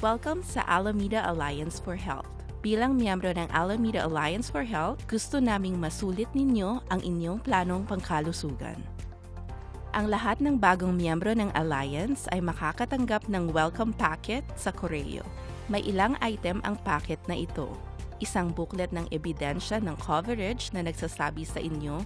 Welcome sa Alameda Alliance for Health. Bilang miyembro ng Alameda Alliance for Health, gusto naming masulit ninyo ang inyong planong pangkalusugan. Ang lahat ng bagong miyembro ng Alliance ay makakatanggap ng welcome packet sa Correo. May ilang item ang packet na ito. Isang booklet ng ebidensya ng coverage na nagsasabi sa inyo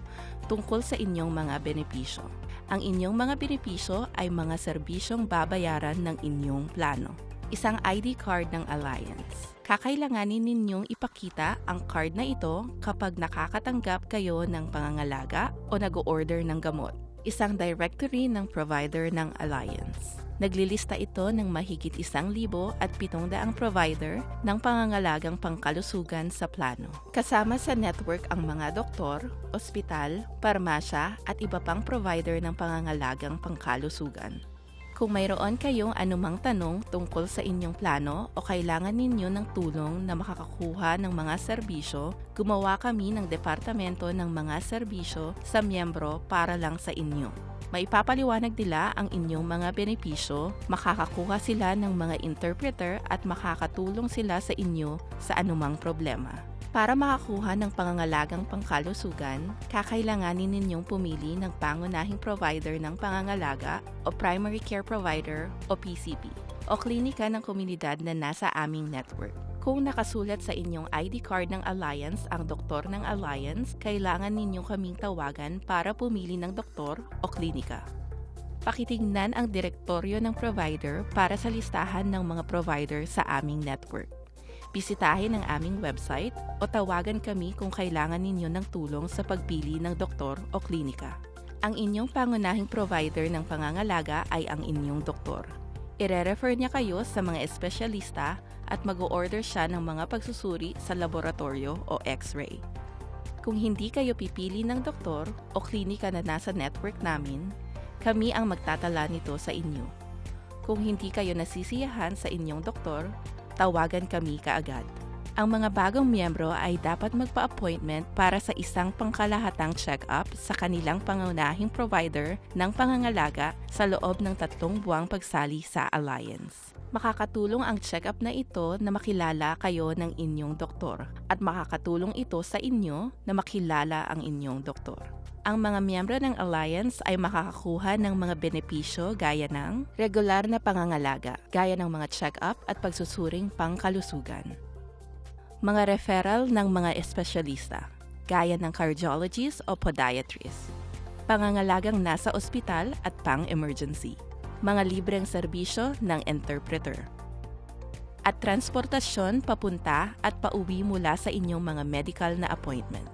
tungkol sa inyong mga benepisyo. Ang inyong mga benepisyo ay mga serbisyong babayaran ng inyong plano. Isang ID card ng Alliance. Kakailanganin ninyong ipakita ang card na ito kapag nakakatanggap kayo ng pangangalaga o nag-order ng gamot. Isang directory ng provider ng Alliance. Naglilista ito ng mahigit isang libo at pitong daang provider ng pangangalagang pangkalusugan sa plano. Kasama sa network ang mga doktor, ospital, parmasya at iba pang provider ng pangangalagang pangkalusugan. Kung mayroon kayong anumang tanong tungkol sa inyong plano o kailangan ninyo ng tulong na makakakuha ng mga serbisyo, gumawa kami ng Departamento ng Mga Serbisyo sa miyembro para lang sa inyo. Maipapaliwanag nila ang inyong mga benepisyo, makakakuha sila ng mga interpreter at makakatulong sila sa inyo sa anumang problema. Para makakuha ng pangangalagang pangkalusugan, kakailanganin ninyong pumili ng pangunahing provider ng pangangalaga o primary care provider o PCP o klinika ng komunidad na nasa aming network. Kung nakasulat sa inyong ID card ng Alliance ang doktor ng Alliance, kailangan ninyo kaming tawagan para pumili ng doktor o klinika. Pakitingnan ang direktoryo ng provider para sa listahan ng mga provider sa aming network. Bisitahin ang aming website o tawagan kami kung kailangan ninyo ng tulong sa pagpili ng doktor o klinika. Ang inyong pangunahing provider ng pangangalaga ay ang inyong doktor. Ire-refer niya kayo sa mga espesyalista at mag-order siya ng mga pagsusuri sa laboratorio o x-ray. Kung hindi kayo pipili ng doktor o klinika na nasa network namin, kami ang magtatala nito sa inyo. Kung hindi kayo nasisiyahan sa inyong doktor, tawagan kami kaagad. Ang mga bagong miyembro ay dapat magpa-appointment para sa isang pangkalahatang check-up sa kanilang pangunahing provider ng pangangalaga sa loob ng tatlong buwang pagsali sa Alliance. Makakatulong ang check-up na ito na makilala kayo ng inyong doktor at makakatulong ito sa inyo na makilala ang inyong doktor. Ang mga miyembro ng Alliance ay makakakuha ng mga benepisyo gaya ng regular na pangangalaga, gaya ng mga check-up at pagsusuring pangkalusugan. Mga referral ng mga espesyalista, gaya ng cardiologist o podiatrist. Pangangalagang nasa ospital at pang-emergency mga libreng serbisyo ng interpreter. At transportasyon papunta at pauwi mula sa inyong mga medical na appointment.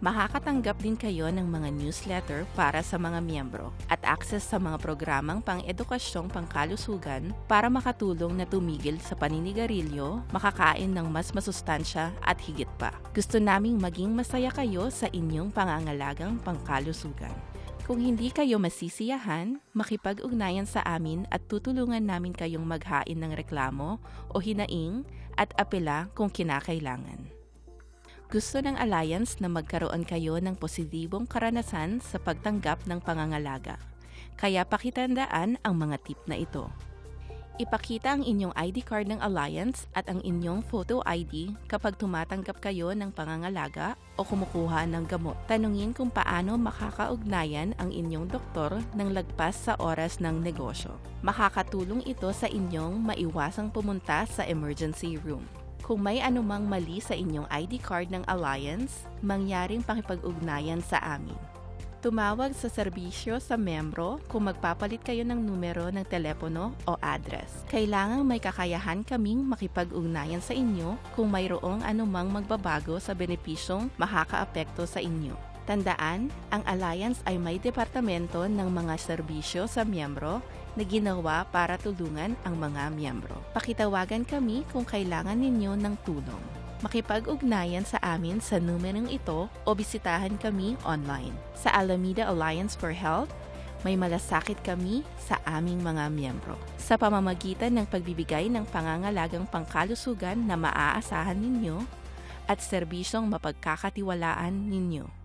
Makakatanggap din kayo ng mga newsletter para sa mga miyembro at access sa mga programang pang-edukasyong pangkalusugan para makatulong na tumigil sa paninigarilyo, makakain ng mas masustansya at higit pa. Gusto naming maging masaya kayo sa inyong pangangalagang pangkalusugan. Kung hindi kayo masisiyahan, makipag-ugnayan sa amin at tutulungan namin kayong maghain ng reklamo o hinaing at apela kung kinakailangan. Gusto ng Alliance na magkaroon kayo ng positibong karanasan sa pagtanggap ng pangangalaga. Kaya pakitandaan ang mga tip na ito. Ipakita ang inyong ID card ng Alliance at ang inyong photo ID kapag tumatanggap kayo ng pangangalaga o kumukuha ng gamot. Tanungin kung paano makakaugnayan ang inyong doktor ng lagpas sa oras ng negosyo. Makakatulong ito sa inyong maiwasang pumunta sa emergency room. Kung may anumang mali sa inyong ID card ng Alliance, mangyaring pakipag-ugnayan sa amin. Tumawag sa serbisyo sa membro kung magpapalit kayo ng numero ng telepono o address. Kailangang may kakayahan kaming makipag-ugnayan sa inyo kung mayroong anumang magbabago sa benepisyong makakaapekto sa inyo. Tandaan, ang Alliance ay may departamento ng mga serbisyo sa miyembro na ginawa para tulungan ang mga miyembro. Pakitawagan kami kung kailangan ninyo ng tulong. Makipag-ugnayan sa amin sa numerong ito o bisitahan kami online. Sa Alameda Alliance for Health, may malasakit kami sa aming mga miyembro. Sa pamamagitan ng pagbibigay ng pangangalagang pangkalusugan na maaasahan ninyo at serbisyong mapagkakatiwalaan ninyo.